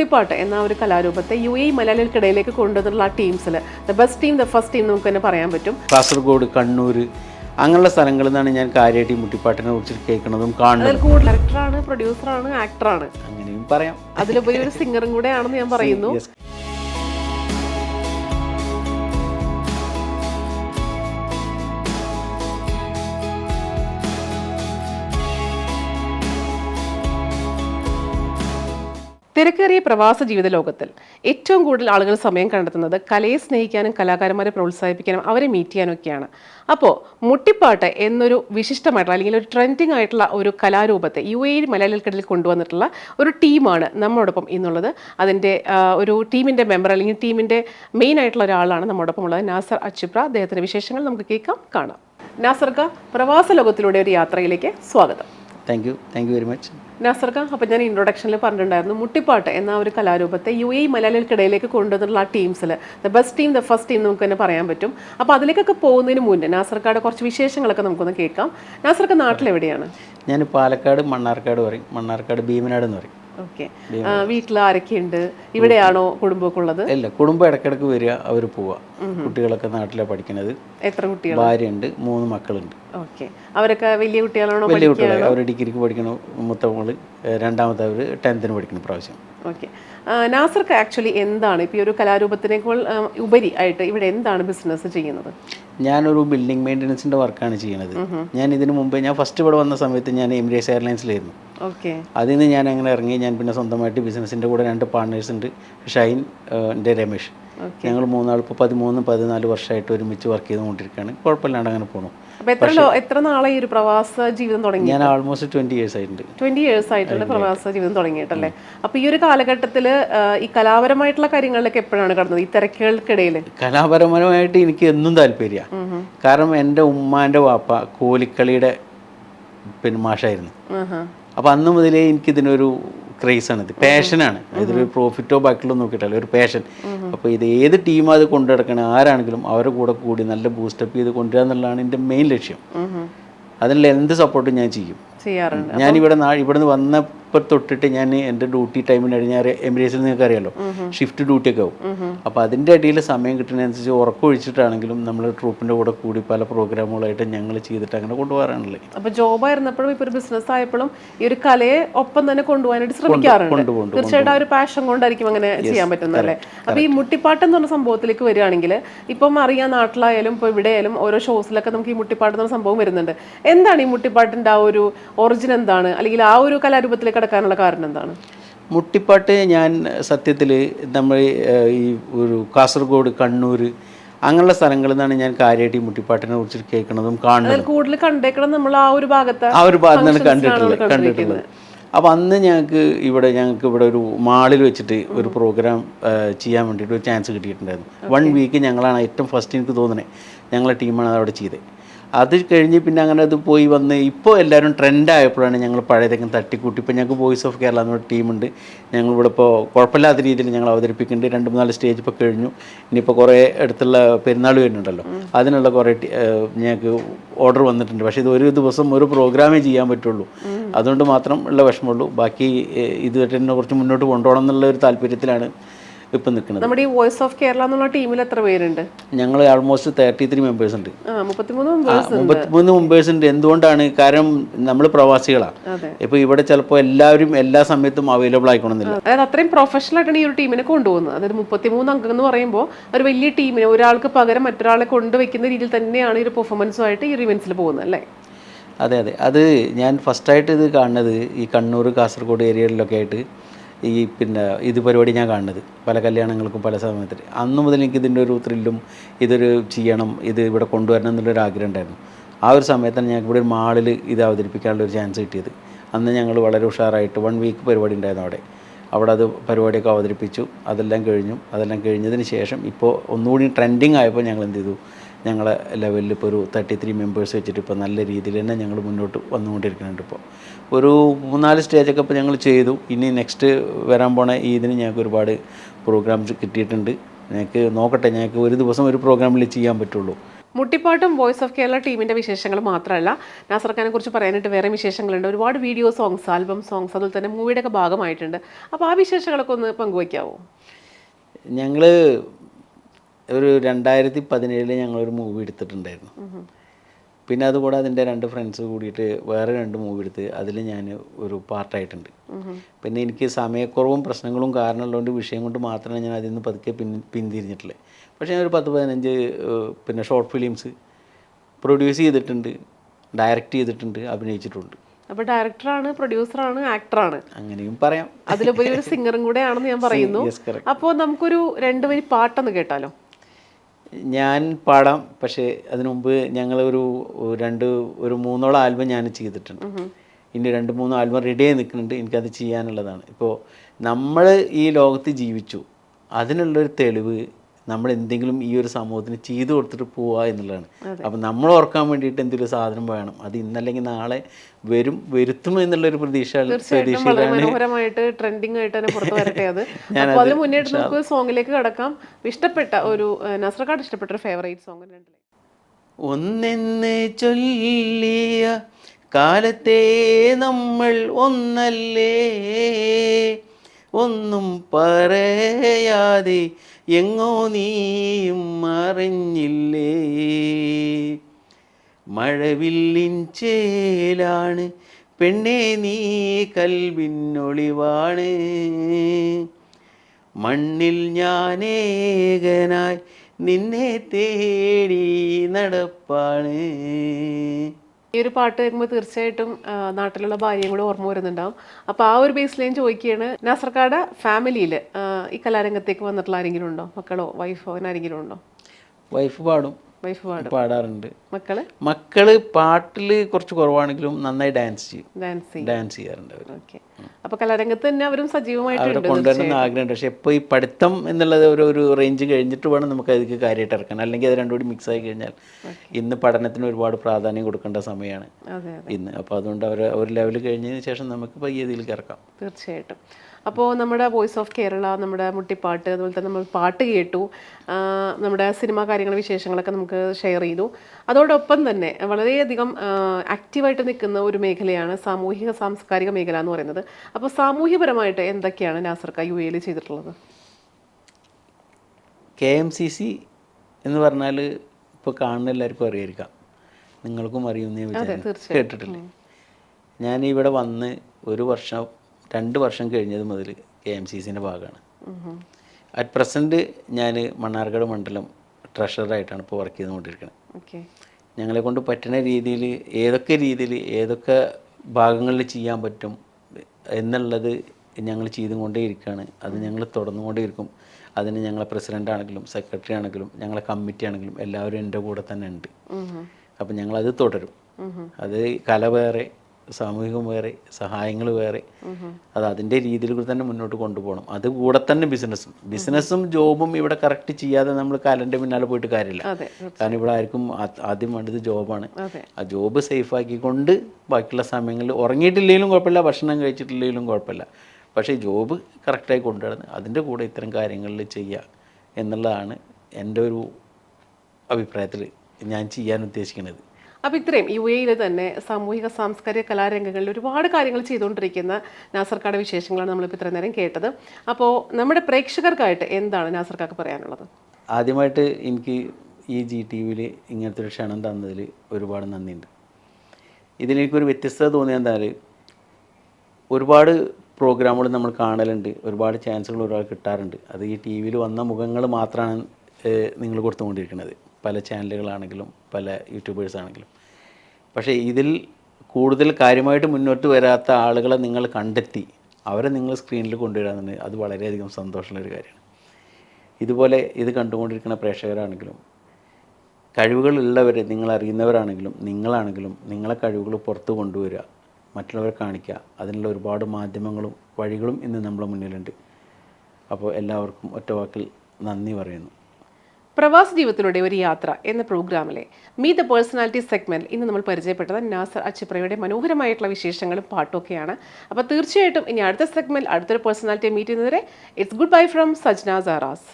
കുട്ടിപ്പാട്ട് എന്ന ഒരു കലാരൂപത്തെ U A മലയാളികൾക്കിടയിലേക്ക് കൊണ്ടുവന്നിട്ടുള്ള ആ ടീംസിൽ the best team the first team നമുക്ക് തന്നെ പറയാൻ പറ്റും. കാസർഗോഡ് കണ്ണൂർ അങ്ങനെയുള്ള സ്ഥലങ്ങളിൽ നിന്നാണ് ഞാൻ കാര്യമായിട്ട് മുട്ടിപ്പാട്ടിനെ കുറിച്ച് കേൾക്കുന്നതും കാണുന്നത്. കൂടുതൽ ഡയറക്ടറാണ് പ്രൊഡ്യൂസറാണ് ആക്ടറാണ് അങ്ങനെയും പറയാം. അതിലുപരി ഒരു സിംഗറും കൂടെ ആണെന്ന് ഞാൻ പറയുന്നു. തിരക്കേറിയ പ്രവാസ ജീവിത ലോകത്തിൽ ഏറ്റവും കൂടുതൽ ആളുകൾ സമയം കണ്ടെത്തുന്നത് കലയെ സ്നേഹിക്കാനും കലാകാരന്മാരെ പ്രോത്സാഹിപ്പിക്കാനും അവരെ മീറ്റ് ചെയ്യാനും ഒക്കെയാണ് അപ്പോൾ മുട്ടിപ്പാട്ട് എന്നൊരു വിശിഷ്ടമായിട്ടുള്ള അല്ലെങ്കിൽ ഒരു ട്രെൻഡിങ് ആയിട്ടുള്ള ഒരു കലാരൂപത്തെ യു എ മലയാളികൾക്കിടയിൽ കൊണ്ടുവന്നിട്ടുള്ള ഒരു ടീമാണ് നമ്മോടൊപ്പം ഇന്നുള്ളത്. അതിന്റെ ഒരു ടീമിന്റെ മെമ്പർ അല്ലെങ്കിൽ ടീമിന്റെ മെയിൻ ആയിട്ടുള്ള ഒരാളാണ് നമ്മോടൊപ്പം ഉള്ളത് നാസർ അച്ചുപ്ര അദ്ദേഹത്തിന്റെ വിശേഷങ്ങൾ നമുക്ക് കേൾക്കാം കാണാം. നാസർക്ക പ്രവാസ ലോകത്തിലൂടെ ഒരു യാത്രയിലേക്ക് സ്വാഗതം. Thank you thank you very much നാസർക്ക അപ്പം ഞാൻ ഇൻട്രൊഡക്ഷനിൽ പറഞ്ഞിട്ടുണ്ടായിരുന്നു. മുട്ടിപ്പാട്ട് എന്ന ഒരു കലാരൂപത്തെ യു എ മലയാളികൾക്കിടയിലേക്ക് കൊണ്ടുവന്നിട്ടുള്ള ആ ടീംസിൽ the best team the first team നമുക്ക് തന്നെ പറയാൻ പറ്റും. അപ്പോൾ അതിലേക്കൊക്കെ പോകുന്നതിന് മുന്നേ നാസർക്കാട് കുറച്ച് വിശേഷങ്ങളൊക്കെ നമുക്കൊന്ന് കേൾക്കാം. നാസർക്ക നാട്ടിലെവിടെയാണ് ഞാൻ പാലക്കാട് മണ്ണാർക്കാട് പറയും. മണ്ണാർക്കാട് ഭീമനാട് എന്ന് പറയും. ഓക്കെ. വീട്ടിൽ ആരൊക്കെയുണ്ട്? ഇവിടെയാണോ കുടുംബമൊക്കെ ഉള്ളത്? അല്ല കുടുംബം ഇടയ്ക്കിടയ്ക്ക് വരിക അവർ പോവുക. കുട്ടികളൊക്കെ നാട്ടിലാണ് പഠിക്കുന്നത് എത്ര കുട്ടികൾ ഭാര്യയുണ്ട് മൂന്ന് മക്കളുണ്ട്. ഓക്കെ. അവരൊക്കെ വലിയ കുട്ടികളാണോ വലിയ കുട്ടികളെ അവർ ഡിഗ്രിക്ക് പഠിക്കണ മൂത്ത മോൾ രണ്ടാമത്തെ അവർ ടെൻത്തിന് പഠിക്കണ പ്രാവശ്യം. ഓക്കെ. നാസർക്ക് ആക്ച്വലി എന്താണ്? ഇപ്പോൾ ഈ ഒരു കലാരൂപത്തിനേക്കാൾ ഉപരി ആയിട്ട് ഇവിടെ എന്താണ് ബിസിനസ് ചെയ്യുന്നത്? ഞാനൊരു ബിൽഡിംഗ് മെയിന്റനൻസിന്റെ വർക്കാണ് ചെയ്യുന്നത് ഞാൻ ഇതിനു മുമ്പ് ഞാൻ ഫസ്റ്റ് ഇവിടെ വന്ന സമയത്ത് ഞാൻ എമിറേറ്റ്സ് എയർലൈൻസിലായിരുന്നു ഓക്കെ. അതിൽ നിന്ന് ഞാൻ അങ്ങനെ ഇറങ്ങി ഞാൻ പിന്നെ സ്വന്തമായിട്ട് ബിസിനസ്സിന്റെ കൂടെ രണ്ട് പാർട്ട്നേഴ്സ് ഉണ്ട് ഷൈൻ എന്റെ രമേഷ് ഞങ്ങൾ മൂന്നാൾ ഇപ്പോൾ പതിമൂന്ന് പതിനാല് വർഷമായിട്ട് ഒരുമിച്ച് വർക്ക് ചെയ്തുകൊണ്ടിരിക്കുകയാണ് കുഴപ്പമില്ലാണ്ട് അങ്ങനെ പോകണം എത്ര എത്ര നാളെ ഈ ഒരു പ്രവാസ ജീവിതം തുടങ്ങി ഞാൻ ആൾമോസ്റ്റ് ട്വന്റി ഇയേഴ്സ് ആയിട്ടുണ്ട്. ട്വന്റി ഇയേഴ്സ് ആയിട്ടുള്ള പ്രവാസ ജീവിതം തുടങ്ങിയിട്ടല്ലേ? അപ്പൊ ഈ ഒരു കാലഘട്ടത്തിൽ ഈ കലാപരമായിട്ടുള്ള കാര്യങ്ങളിലൊക്കെ എപ്പോഴാണ് കടന്നത്? ഈ തിരക്കുകൾക്കിടയിൽ കലാപരമായിട്ട് എനിക്ക് എന്നും താല്പര്യ. കാരണം എന്റെ ഉമ്മാന്റെ വാപ്പ കോലിക്കളിയുടെ പിന്നെ മാഷായിരുന്നു അപ്പോൾ അന്ന് മുതലേ എനിക്കിതിനൊരു ക്രേസാണ് ഇത് പാഷനാണ് ഇതൊരു പ്രോഫിറ്റോ ബാക്കിലോ നോക്കിയിട്ടല്ല ഒരു പാഷൻ അപ്പോൾ ഇത് ഏത് ടീം അത് കൊണ്ടു ആരാണെങ്കിലും അവരുടെ കൂടെ കൂടി നല്ല ബൂസ്റ്റപ്പ് ചെയ്ത് കൊണ്ടുവരിക എന്നുള്ളതാണ് എന്റെ മെയിൻ ലക്ഷ്യം. അതിനുള്ള എന്ത് സപ്പോർട്ടും ഞാൻ ചെയ്യും. ചെയ്യാറുണ്ട്. ഞാൻ ഇവിടെ ഇവിടുന്ന് വന്നപ്പോൾ തൊട്ടിട്ട് ഞാൻ എന്റെ ഡ്യൂട്ടി ടൈമിന് ഞാൻ എമിറേറ്റ്സിൽ നിങ്ങൾക്ക് അറിയാലോ ഷിഫ്റ്റ് ഡ്യൂട്ടി ഒക്കെ ആവും. അപ്പോൾ അതിന്റെ ഇടയിൽ സമയം കിട്ടുന്നതനുസരിച്ച് ഉറക്കമൊഴിച്ചിട്ടാണെങ്കിലും നമ്മൾ ട്രൂപ്പിന്റെ കൂടെ കൂടി പല പ്രോഗ്രാമുകളായിട്ട് ഞങ്ങൾ ചെയ്തിട്ട് അങ്ങനെ കൊണ്ടുപോകാറാണല്ലേ അപ്പൊ ജോബ് ആയിരുന്നപ്പോഴും ഇപ്പൊ ഒരു ബിസിനസ് ആയപ്പോഴും ഈ ഒരു കലയെ ഒപ്പം തന്നെ കൊണ്ടുപോകാനായിട്ട് ശ്രമിക്കാറുണ്ട്. തീർച്ചയായിട്ടും ആ ഒരു പാഷൻ കൊണ്ടായിരിക്കും അങ്ങനെ ചെയ്യാൻ പറ്റുന്നത് അല്ലേ? അപ്പൊ ഈ മുട്ടിപ്പാട്ട് എന്ന് പറഞ്ഞ സംഭവത്തിലേക്ക് വരികയാണെങ്കിൽ ഇപ്പം അറിയാം നാട്ടിലായാലും ഇപ്പോൾ ഇവിടെയായാലും ഓരോ ഷോസിലൊക്കെ നമുക്ക് ഈ മുട്ടിപ്പാട്ട് എന്ന സംഭവം വരുന്നുണ്ട്. എന്താണ് ഈ മുട്ടിപ്പാട്ടിന്റെ ആ ഒരു ഒറിജിൻ എന്താണ്? അല്ലെങ്കിൽ ആ ഒരു കലാരൂപത്തിലേക്ക് കടക്കാനുള്ള കാരണം എന്താണ്? മുട്ടിപ്പാട്ട് ഞാൻ സത്യത്തിൽ നമ്മൾ ഈ ഒരു കാസർഗോഡ് കണ്ണൂർ അങ്ങനെയുള്ള സ്ഥലങ്ങളിൽ നിന്നാണ് ഞാൻ കാര്യമായിട്ട് ഈ മുട്ടിപ്പാട്ടിനെ കുറിച്ച് കേൾക്കുന്നതും കാണുന്നതും. കൂടുതൽ കണ്ടേക്കണം നമ്മൾ ആ ഒരു ഭാഗത്ത് ആ ഒരു ഭാഗത്താണ് കണ്ടിട്ടുള്ളത് കണ്ടിട്ടുള്ളത്. അപ്പോൾ അന്ന് ഞങ്ങൾക്ക് ഇവിടെ ഞങ്ങൾക്ക് ഇവിടെ ഒരു മാളിൽ വെച്ചിട്ട് ഒരു പ്രോഗ്രാം ചെയ്യാൻ വേണ്ടിയിട്ട് ഒരു ചാൻസ് കിട്ടിയിട്ടുണ്ടായിരുന്നു. വൺ വീക്ക് ഞങ്ങളാണ് ഏറ്റവും ഫസ്റ്റ് എനിക്ക് തോന്നുന്നത് ഞങ്ങളെ ടീമാണ് അവിടെ ചെയ്തത് അത് കഴിഞ്ഞ് പിന്നെ അങ്ങനെ അത് പോയി വന്ന് ഇപ്പോൾ എല്ലാവരും ട്രെൻഡായപ്പോഴാണ് ഞങ്ങൾ പഴയതൊക്കെ തട്ടിക്കൂട്ടി. ഇപ്പോൾ ഞങ്ങൾക്ക് വോയിസ് ഓഫ് കേരള എന്നൊരു ടീമുണ്ട്. ഞങ്ങളിവിടെ ഇപ്പോൾ കുഴപ്പമില്ലാത്ത രീതിയിൽ ഞങ്ങൾ അവതരിപ്പിക്കുന്നുണ്ട്. രണ്ട് മൂന്നാൽ സ്റ്റേജ് ഇപ്പോൾ കഴിഞ്ഞു. ഇനിയിപ്പോൾ കുറേ അടുത്തുള്ള പെരുന്നാൾ വരുന്നുണ്ടല്ലോ. അതിനുള്ള കുറേ ഞങ്ങൾക്ക് ഓർഡർ വന്നിട്ടുണ്ട്. പക്ഷേ ഇത് ഒരു ദിവസം ഒരു പ്രോഗ്രാമേ ചെയ്യാൻ പറ്റുള്ളൂ. അതുകൊണ്ട് മാത്രം ഉള്ള വിഷമമുള്ളൂ. ബാക്കി ഇതുവരെ തന്നെ കുറച്ച് മുന്നോട്ട് കൊണ്ടുപോകണം എന്നുള്ള ഒരു താല്പര്യത്തിലാണ് ഇപ്പം നിൽക്കുന്നത് നമ്മുടെ ഈ വോയിസ് ഓഫ് കേരള എന്നുള്ള ടീമിൽ എത്ര പേരുണ്ട്? ഞങ്ങൾ ആൾമോസ്റ്റ് തേർട്ടി ത്രീ മെമ്പേഴ്സ് ഉണ്ട്. മുപ്പത്തിമൂന്ന് മെമ്പേഴ്സ് ഉണ്ട്. എന്തുകൊണ്ടാണ്? കാരണം നമ്മൾ പ്രവാസികളാണ് ഇപ്പൊ ഇവിടെ ചിലപ്പോൾ എല്ലാവരും എല്ലാ സമയത്തും അവൈലബിൾ ആയിക്കണമെന്നില്ല അതായത് അത്രയും പ്രൊഫഷണൽ ആയിട്ടാണ് ഈ ഒരു ടീമിനെ കൊണ്ടുപോകുന്നത്. അതായത് മുപ്പത്തിമൂന്ന് അംഗം എന്ന് പറയുമ്പോൾ ഒരു വലിയ ടീമിനെ ഒരാൾക്ക് പകരം മറ്റൊരാളെ കൊണ്ടുവയ്ക്കുന്ന രീതിയിൽ തന്നെയാണ് ഈ ഒരു പെർഫോമൻസുമായിട്ട് ഈ ഒരു ഇവന്റ്സിൽ പോകുന്നത് അല്ലേ? അതെ അതെ. അത് ഞാൻ ഫസ്റ്റായിട്ട് ഇത് കാണുന്നത് ഈ കണ്ണൂർ കാസർഗോഡ് ഏരിയകളിലൊക്കെ ആയിട്ട് ഈ പിന്നെ ഇത് പരിപാടി ഞാൻ കാണുന്നത്. പല കല്യാണങ്ങൾക്കും പല സമയത്തിൽ അന്ന് മുതൽ എനിക്ക് ഇതിന്റെ ഒരു ത്രില്ലും ഇതൊരു ചെയ്യണം ഇത് ഇവിടെ കൊണ്ടുവരണം എന്നുള്ളൊരു ആഗ്രഹം ഉണ്ടായിരുന്നു. ആ ഒരു സമയത്താണ് ഞങ്ങൾക്ക് ഇവിടെ ഒരു മാളിൽ ഇത് അവതരിപ്പിക്കാനുള്ള ഒരു ചാൻസ് കിട്ടിയത്. അന്ന് ഞങ്ങൾ വളരെ ഉഷാറായിട്ട് വൺ വീക്ക് പരിപാടി ഉണ്ടായിരുന്നു അവിടെ. അവിടെ അത് പരിപാടിയൊക്കെ അവതരിപ്പിച്ചു. അതെല്ലാം കഴിഞ്ഞു. അതെല്ലാം കഴിഞ്ഞതിന് ശേഷം ഇപ്പോൾ ഒന്നുകൂടി ട്രെൻഡിങ് ആയപ്പോൾ ഞങ്ങൾ എന്ത് ചെയ്തു? ഞങ്ങളെ ലെവലിൽ ഇപ്പോൾ ഒരു തേർട്ടി ത്രീ മെമ്പേഴ്സ് വെച്ചിട്ട് ഇപ്പോൾ നല്ല രീതിയിൽ തന്നെ ഞങ്ങൾ മുന്നോട്ട് വന്നുകൊണ്ടിരിക്കുന്നുണ്ട് ഇപ്പോൾ ഒരു മൂന്നാൽ സ്റ്റേജൊക്കെ ഇപ്പോൾ ഞങ്ങൾ ചെയ്തു. ഇനി നെക്സ്റ്റ് വരാൻ പോണ ഈ ഇതിന് ഞങ്ങൾക്ക് ഒരുപാട് പ്രോഗ്രാംസ് കിട്ടിയിട്ടുണ്ട്. ഞങ്ങൾക്ക് നോക്കട്ടെ ഞങ്ങൾക്ക് ഒരു ദിവസം ഒരു പ്രോഗ്രാമിൽ ചെയ്യാൻ പറ്റുള്ളൂ. മുട്ടിപ്പാട്ടും വോയിസ് ഓഫ് കേരള ടീമിന്റെ വിശേഷങ്ങൾ മാത്രമല്ല നാസർ ഖാനെ കുറിച്ച് പറയാനായിട്ട് വേറെ വിശേഷങ്ങളുണ്ട്. ഒരുപാട് വീഡിയോ സോങ്സ് ആൽബം സോങ്സ് അതുപോലെ തന്നെ മൂവിയുടെ ഒക്കെ ഭാഗമായിട്ടുണ്ട്. അപ്പോൾ ആ വിശേഷങ്ങളൊക്കെ ഒന്ന് പങ്കുവയ്ക്കാവോ? ഞങ്ങൾ ഒരു രണ്ടായിരത്തി പതിനേഴിൽ ഞങ്ങളൊരു മൂവി എടുത്തിട്ടുണ്ടായിരുന്നു. പിന്നെ അതുകൂടാതെ എന്റെ രണ്ട് ഫ്രണ്ട്സ് കൂടിയിട്ട് വേറെ രണ്ട് മൂവി എടുത്ത് അതിൽ ഞാൻ ഒരു പാർട്ടായിട്ടുണ്ട് പിന്നെ എനിക്ക് സമയക്കുറവും പ്രശ്നങ്ങളും കാരണമുള്ളതുകൊണ്ട് വിഷയം കൊണ്ട് മാത്രമേ ഞാൻ അതിൽ നിന്ന് പതുക്കെ പിൻ പിന്തിരിഞ്ഞിട്ടുള്ളത് പക്ഷേ ഞാൻ ഒരു പത്ത് പതിനഞ്ച് പിന്നെ ഷോർട്ട് ഫിലിംസ് പ്രൊഡ്യൂസ് ചെയ്തിട്ടുണ്ട് ഡയറക്റ്റ് ചെയ്തിട്ടുണ്ട് അഭിനയിച്ചിട്ടുണ്ട്. അപ്പോൾ ഡയറക്ടറാണ് പ്രൊഡ്യൂസറാണ് ആക്ടറാണ് അങ്ങനെയും പറയാം. അതിലുപരി ഒരു സിംഗറും കൂടെ ആണെന്ന് ഞാൻ പറയുന്നു. അപ്പോൾ നമുക്കൊരു രണ്ടുപേര് പാട്ടൊന്ന് കേട്ടാലോ? ഞാൻ പാടാം പക്ഷേ അതിനുമുമ്പ് ഞങ്ങളൊരു രണ്ട് ഒരു മൂന്നോളം ആൽബം ഞാൻ ചെയ്തിട്ടുണ്ട്. ഇനി രണ്ട് മൂന്ന് ആൽബം റെഡി ആയി നിൽക്കുന്നുണ്ട്. എനിക്കത് ചെയ്യാനുള്ളതാണ്. ഇപ്പോൾ നമ്മൾ ഈ ലോകത്ത് ജീവിച്ചു. അതിനുള്ളൊരു തെളിവ് നമ്മൾ എന്തെങ്കിലും ഈ ഒരു സമൂഹത്തിന് ചെയ്തു കൊടുത്തിട്ട് പോവുക എന്നുള്ളതാണ്. അപ്പം നമ്മൾ ഓർക്കാൻ വേണ്ടിയിട്ട് എന്തെങ്കിലും സാധനം വേണം. അത് ഇന്നല്ലെങ്കിൽ നാളെ വരും വരുത്തും എന്നുള്ള ഒരു പ്രതീക്ഷ മനോഹരമായിട്ട് ട്രെൻഡിങ് ആയിട്ട് തന്നെ പുറത്തു വരട്ടെ അത്. അപ്പോൾ അതിന് മുന്നേറ്റ് നമുക്ക് സോങ്ങിലേക്ക് കടക്കാം. ഇഷ്ടപ്പെട്ട ഒരു നസ്രക്കാട് ഇഷ്ടപ്പെട്ട ഒരു ഫേവറേറ്റ് സോങ് രണ്ടിലെ ഒന്നെന്ന് ചൊല്ലിയ കാലത്തെ നമ്മൾ ഒന്നല്ലേ? ഒന്നും പറയാതെ എങ്ങോ നീയും അറിഞ്ഞില്ലേ? മഴവില്ലിൻ ചേലാണ് പെണ്ണേ നീ കൽവിന്നൊളിവാണ് മണ്ണിൽ ഞാനേകനായി നിന്നെ തേടി നടപ്പാണ്. ഈ ഒരു പാട്ട് കേൾക്കുമ്പോൾ തീർച്ചയായിട്ടും നാട്ടിലുള്ള ഭാര്യയും കൂടെ ഓർമ്മ വരുന്നുണ്ടാവും. അപ്പോൾ ആ ഒരു ബേസ് ലൈൻ ചോദിക്കുകയാണ് നാസർക്കാട് ഫാമിലിയിൽ ഈ കലാരംഗത്തേക്ക് വന്നിട്ടുള്ള ആരെങ്കിലും ഉണ്ടോ? മക്കളോ വൈഫോ അങ്ങനെ ആരെങ്കിലും ഉണ്ടോ? വൈഫ് പാടും. വൈഫ് പാടും. പാടാറുണ്ട്. മക്കൾ? മക്കൾ പാട്ടിൽ കുറച്ച് കുറവാണെങ്കിലും നന്നായി ഡാൻസ് ചെയ്യും. ഡാൻസ് ഡാൻസ് ചെയ്യാറുണ്ട് ഓക്കെ അപ്പോൾ കലാരംഗത്ത് തന്നെ അവരും സജീവമായിട്ട് കൊണ്ടുവരണമെന്ന് ആഗ്രഹമുണ്ട്. പക്ഷെ ഇപ്പോൾ ഈ പഠിത്തം എന്നുള്ളത് ഒരു ഒരു റേഞ്ച് കഴിഞ്ഞിട്ട് വേണം നമുക്ക് അതിലേക്ക് കാര്യമായിട്ട് ഇറക്കാൻ. അല്ലെങ്കിൽ അത് രണ്ടും കൂടി മിക്സ് ആയി കഴിഞ്ഞാൽ ഇന്ന് പഠനത്തിന് ഒരുപാട് പ്രാധാന്യം കൊടുക്കേണ്ട സമയമാണ് ഇന്ന്. അപ്പോൾ അതുകൊണ്ട് അവർ ഒരു ലെവൽ കഴിഞ്ഞതിന് ശേഷം നമുക്ക് പയ്യെ ഇതിലേക്ക് ഇറക്കാം. തീർച്ചയായിട്ടും. അപ്പോൾ നമ്മുടെ വോയിസ് ഓഫ് കേരള നമ്മുടെ മുട്ടിപ്പാട്ട് അതുപോലെ തന്നെ നമ്മൾ പാട്ട് കേട്ടു. നമ്മുടെ സിനിമാ കാര്യങ്ങൾ വിശേഷങ്ങളൊക്കെ നമുക്ക് ഷെയർ ചെയ്തു. അതോടൊപ്പം തന്നെ വളരെയധികം ആക്റ്റീവായിട്ട് നിൽക്കുന്ന ഒരു മേഖലയാണ് സാമൂഹിക സാംസ്കാരിക മേഖല എന്ന് പറയുന്നത്. അപ്പോൾ സാമൂഹ്യപരമായിട്ട് എന്തൊക്കെയാണ് നാസർക്ക യു എയിൽ ചെയ്തിട്ടുള്ളത്? കെ എം സി സി എന്ന് പറഞ്ഞാൽ ഇപ്പോൾ കാണുന്ന എല്ലാവർക്കും അറിയായിരിക്കാം. നിങ്ങൾക്കും അറിയുമെന്ന് വിചാരിക്കുന്നു. കേട്ടിട്ടില്ലേ? ഞാൻ ഇവിടെ വന്ന് ഒരു വർഷം രണ്ട് വർഷം കഴിഞ്ഞത് മുതൽ കെ എം സി സിന്റെ ഭാഗമാണ്. അറ്റ് പ്രസന്റ് ഞാൻ മണ്ണാർക്കാട് മണ്ഡലം ട്രഷററായിട്ടാണ് ഇപ്പോൾ വർക്ക് ചെയ്തുകൊണ്ടിരിക്കുന്നത് ഞങ്ങളെ കൊണ്ട് പറ്റുന്ന രീതിയിൽ ഏതൊക്കെ രീതിയിൽ ഏതൊക്കെ ഭാഗങ്ങളിൽ ചെയ്യാൻ പറ്റും എന്നുള്ളത് ഞങ്ങൾ ചെയ്തുകൊണ്ടേ ഇരിക്കുകയാണ് അത് ഞങ്ങൾ തുടർന്നുകൊണ്ടേ ഇരിക്കും അതിന് ഞങ്ങളെ പ്രസിഡന്റ് ആണെങ്കിലും സെക്രട്ടറി ആണെങ്കിലും ഞങ്ങളെ കമ്മിറ്റി ആണെങ്കിലും എല്ലാവരും എന്റെ കൂടെ തന്നെ ഉണ്ട്. അപ്പം ഞങ്ങളത് തുടരും. അത് കല വേറെ സാമൂഹികം വേറെ സഹായങ്ങൾ വേറെ. അത് അതിന്റെ രീതിയിൽ കൂടി തന്നെ മുന്നോട്ട് കൊണ്ടുപോകണം. അത് കൂടെ തന്നെ ബിസിനസ്സും. ബിസിനസ്സും ജോബും ഇവിടെ കറക്റ്റ് ചെയ്യാതെ നമ്മൾ കലന്റെ പിന്നാലെ പോയിട്ട് കാര്യമില്ല. കാരണം ഇവിടെ ആർക്കും ആദ്യം വേണ്ടത് ജോബാണ്. ആ ജോബ് സേഫ് ആക്കിക്കൊണ്ട് ബാക്കിയുള്ള സമയങ്ങളിൽ ഉറങ്ങിയിട്ടില്ലെങ്കിലും കുഴപ്പമില്ല ഭക്ഷണം കഴിച്ചിട്ടില്ലെങ്കിലും കുഴപ്പമില്ല. പക്ഷേ ജോബ് കറക്റ്റായി കൊണ്ടുവരുന്നത് അതിന്റെ കൂടെ ഇത്തരം കാര്യങ്ങളിൽ ചെയ്യുക എന്നുള്ളതാണ് എന്റെ ഒരു അഭിപ്രായത്തിൽ ഞാൻ ചെയ്യാൻ ഉദ്ദേശിക്കുന്നത്. അപ്പോൾ ഇത്രയും യു എയിൽ തന്നെ സാമൂഹിക സാംസ്കാരിക കലാരംഗങ്ങളിൽ ഒരുപാട് കാര്യങ്ങൾ ചെയ്തുകൊണ്ടിരിക്കുന്ന നാസർക്കാട് വിശേഷങ്ങളാണ് നമ്മളിപ്പോൾ ഇത്ര നേരം കേട്ടത്. അപ്പോൾ നമ്മുടെ പ്രേക്ഷകർക്കായിട്ട് എന്താണ് നാസർക്കാക്ക് പറയാനുള്ളത്? ആദ്യമായിട്ട് എനിക്ക് ഈ ജി ടി വിയിൽ ഇങ്ങനത്തെ ഒരു ക്ഷണം തന്നതിൽ ഒരുപാട് നന്ദിയുണ്ട്. ഇതിലെനിക്കൊരു വ്യത്യസ്തത തോന്നിയ എന്താ ഒരുപാട് പ്രോഗ്രാമുകൾ നമ്മൾ കാണലുണ്ട്. ഒരുപാട് ചാൻസുകൾ ഒരാൾ കിട്ടാറുണ്ട്. അത് ഈ ടി വിയിൽ വന്ന മുഖങ്ങൾ മാത്രമാണ് നിങ്ങൾ കൊടുത്തുകൊണ്ടിരിക്കുന്നത്. പല ചാനലുകളാണെങ്കിലും പല യൂട്യൂബേഴ്സ് ആണെങ്കിലും പക്ഷേ ഇതിൽ കൂടുതൽ കാര്യമായിട്ട് മുന്നോട്ട് വരാത്ത ആളുകളെ നിങ്ങൾ കണ്ടെത്തി അവരെ നിങ്ങൾ സ്ക്രീനിൽ കൊണ്ടുവരാന്നുണ്ട് അത് വളരെയധികം സന്തോഷമുള്ള ഒരു കാര്യമാണ്. ഇതുപോലെ ഇത് കണ്ടുകൊണ്ടിരിക്കുന്ന പ്രേക്ഷകരാണെങ്കിലും കഴിവുകളുള്ളവരെ നിങ്ങൾ അറിയുന്നവരാണെങ്കിലും നിങ്ങളാണെങ്കിലും നിങ്ങളെ കഴിവുകൾ പുറത്ത് കൊണ്ടുവരിക മറ്റുള്ളവരെ കാണിക്കുക. അതിനുള്ള ഒരുപാട് മാധ്യമങ്ങളും വഴികളും ഇന്ന് നമ്മുടെ മുന്നിലുണ്ട്. അപ്പോൾ എല്ലാവർക്കും ഒറ്റ വാക്കിൽ നന്ദി പറയുന്നു. പ്രവാസ ജീവിതത്തിലൂടെ ഒരു യാത്ര എന്ന പ്രോഗ്രാമിലെ മീ ദ പേഴ്സണാലിറ്റി സെഗ്മെന്റ് ഇന്ന് നമ്മൾ പരിചയപ്പെട്ടത് നാസർ അച്ചിപ്രയുടെ മനോഹരമായിട്ടുള്ള വിശേഷങ്ങളും പാട്ടുമൊക്കെയാണ്. അപ്പോൾ തീർച്ചയായിട്ടും ഇനി അടുത്ത സെഗ്മെന്റ് അടുത്തൊരു പേഴ്സണാലിറ്റിയെ മീറ്റ് ചെയ്യുന്നവരെ it's good bye from Sajna Saras